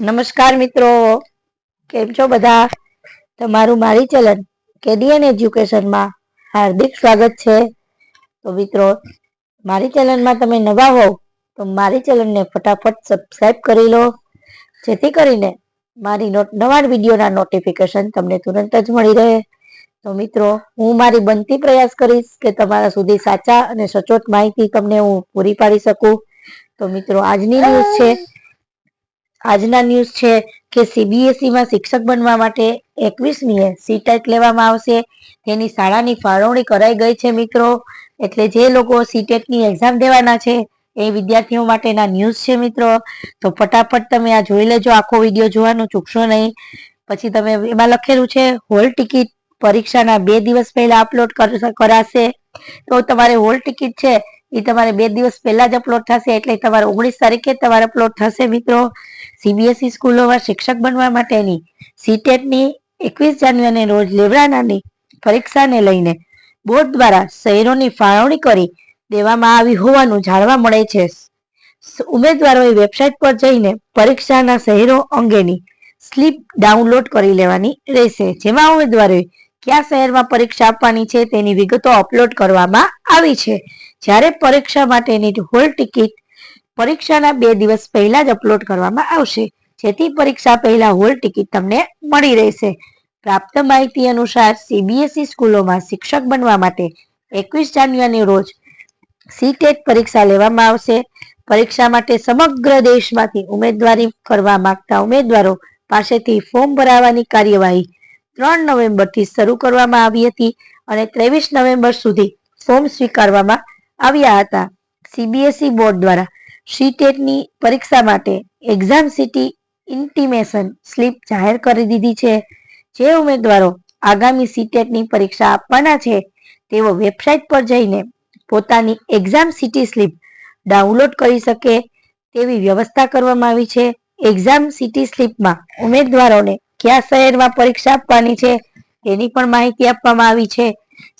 નમસ્કાર મિત્રો. કેમ છો બધા? તમારું મારી ચલન કેડીએન એજ્યુકેશનમાં હાર્દિક સ્વાગત છે. તો મિત્રો, મારી ચેનલમાં તમે નવા હોવ, તો મારી ચેનલને ફટાફટ સબસ્ક્રાઇબ કરી લો. જેથી કરીને મારી નોટ, નવા વિડીયોના નોટિફિકેશન તમને તુરંત જ મળી રહે. તો મિત્રો, હું મારી બનતી પ્રયાસ કરીશ કે તમારા સુધી સાચા અને સચોટ માહિતી તમને હું પૂરી પાડી શકું. તો મિત્રો, આજની ન્યૂઝ છે આજના ન્યૂઝ છે કે સીબીએસઈ માં શિક્ષક બનવા માટે એકવીસમીએ સીટેટ લેવામાં આવશે. તેની શાળાની ફાળવણી કરાઈ ગઈ છે મિત્રો. એટલે જે લોકો સીટેટની એક્ઝામ દેવાના છે એ વિદ્યાર્થીઓ માટેના ન્યૂઝ છે મિત્રો. તો ફટાફટ તમે આ જોઈ લેજો. આખો વીડિયો જોવાનું ચૂકશો નહીં. પછી તમે એમાં લખેલું છે, હોલ ટિકિટ પરીક્ષાના બે દિવસ પહેલા અપલોડ કરાશે. તો તમારે હોલ ટિકિટ છે એ તમારે બે દિવસ પહેલા જ અપલોડ થશે. એટલે તમારે ઓગણીસ તારીખે તમારે અપલોડ થશે મિત્રો. સીબીએસઈ સ્કૂલોમાં શિક્ષક બનવા માટેની સીટેટની એકવીસ જાન્યુઆરીને રોજ લેવડાનાની પરીક્ષાને લઈને બોર્ડ દ્વારા શહેરોની ફાળવણી કરી દેવામાં આવી હોવાનું જાણવા મળે છે. ઉમેદવારોએ વેબસાઇટ પર જઈને પરીક્ષાના શહેરો અંગેની સ્લીપ ડાઉનલોડ કરી લેવાની રહેશે. જેમાં ઉમેદવારોએ કયા શહેરમાં પરીક્ષા આપવાની છે તેની વિગતો અપલોડ કરવામાં આવી છે. જ્યારે પરીક્ષા માટેની હોલ ટિકિટ પરીક્ષાના બે દિવસ પહેલા જ અપલોડ કરવામાં આવશે. જેથી પરીક્ષા પહેલા હોલ ટિકિટ તમને મળી રહેશે. પ્રાપ્ત માહિતી અનુસાર સીબીએસઈ સ્કૂલોમાં શિક્ષક બનવા માટે એકવીસ જાન્યુઆરીની રોજ સીટેટ પરીક્ષા લેવામાં આવશે. પરીક્ષા માટે સમગ્ર દેશમાંથી ઉમેદવારી કરવા માંગતા ઉમેદવારો પાસેથી ફોર્મ ભરાવાની કાર્યવાહી ત્રણ નવેમ્બરથી શરૂ કરવામાં આવી હતી અને ત્રેવીસ નવેમ્બર સુધી ફોર્મ સ્વીકારવામાં આવ્યા હતા. સીબીએસઈ બોર્ડ દ્વારા સીટેટની પરીક્ષા માટે એક્ઝામ સિટી ઇન્ટિમેશન સ્લીપ જાહેર કરી દીધી છે. જે ઉમેદવારો આગામી સીટેટની પરીક્ષા આપવાના છે, તેઓ વેબસાઇટ પર જઈને પોતાની એક્ઝામ સિટી સ્લીપ ડાઉનલોડ કરી શકે તેવી વ્યવસ્થા કરવામાં આવી છે. એક્ઝામ સિટી સ્લીપમાં ઉમેદવારોને કયા શહેરમાં પરીક્ષા આપવાની છે, તેની પણ માહિતી આપવામાં આવી છે.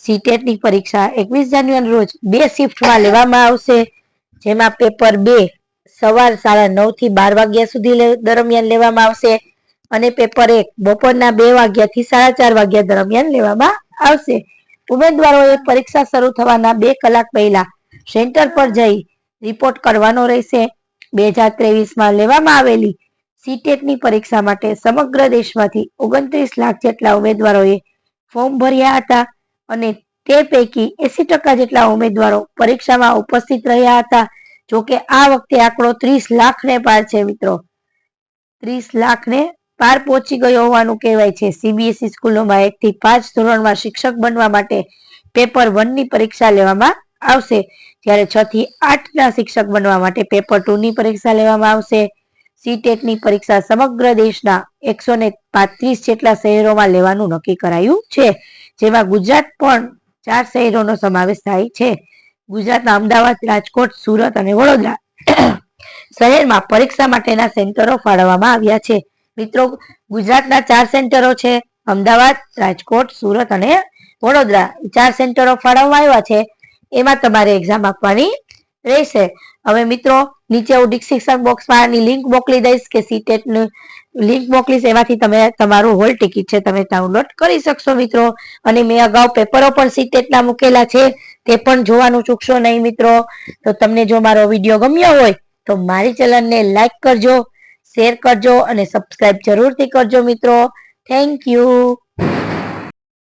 સીટેટની પરીક્ષા એકવીસ જાન્યુઆરી રોજ બે શિફ્ટમાં લેવામાં આવશે. જેમાં પેપર બે સવાર સાડા નવથી બાર વાગ્યા સુધી દરમિયાન લેવામાં આવશે અને પેપર એક બપોરના બે વાગ્યા થી સાડા ચાર વાગ્યા દરમિયાન લેવામાં આવશે. ઉમેદવારોએ પરીક્ષા શરૂ થવાના બે કલાક પહેલા સેન્ટર પર જઈ રિપોર્ટ કરવાનો રહેશે. બે હજાર ત્રેવીસમાં લેવામાં આવેલી સીટેટની પરીક્ષા માટે સમગ્ર દેશમાંથી ઓગણત્રીસ લાખ જેટલા ઉમેદવારોએ ફોર્મ ભર્યા હતા અને તે પૈકી એસી ટકા જેટલા ઉમેદવારો પરીક્ષામાં ઉપસ્થિત રહ્યા હતા. જોકે આ વખતે આંકડો ત્રીસ લાખ ને પાર છે મિત્રો. ત્રીસ લાખ ને પાર પહોંચી ગયો હોવાનું કહેવાય છે. સીબીએસઈ સ્કૂલોમાં એક થી પાંચ ધોરણમાં શિક્ષક બનવા માટે પેપર વનની પરીક્ષા લેવામાં આવશે. જ્યારે છ થી આઠ ના શિક્ષક બનવા માટે પેપર ટુ ની પરીક્ષા લેવામાં આવશે. સીટેટની પરીક્ષા સમગ્ર દેશના એકસો ને પાંત્રીસ જેટલા શહેરોમાં લેવાનું નક્કી કરાયું છે. જેમાં ગુજરાત પણ ચાર શહેરોનો સમાવેશ થાય છે. ગુજરાતના અમદાવાદ, રાજકોટ, સુરત અને વડોદરા શહેરમાં પરીક્ષા માટેના સેન્ટરો ફાળવવામાં આવ્યા છે. મિત્રો, ગુજરાતના ચાર સેન્ટરો છે. અમદાવાદ, રાજકોટ, સુરત અને વડોદરા. ચાર સેન્ટરો ફાળવવામાં આવ્યા છે. એમાં તમારે એક્ઝામ આપવાની રહેશે. હવે મિત્રો, નીચે હું ડિસ્ક્રિપ્શન બોક્સમાં આની લિંક મોકલી દઈશ કે સીટેટ લિંક મોકલીશ, એમાંથી તમે, તમારું હોલ ટિકિટ છે, તમે ડાઉનલોડ કરી શકશો મિત્રો. અને મેં અગાઉ પેપરો પણ સીટેટના મૂકેલા છે, તે પણ જોવાનું ચૂકશો નહીં મિત્રો. તો તમને જો મારો વીડિયો ગમ્યો હોય, તો મારી ચેનલને લાઈક કરજો શેર કરજો અને સબસ્ક્રાઇબ જરૂરથી કરજો મિત્રો. Thank you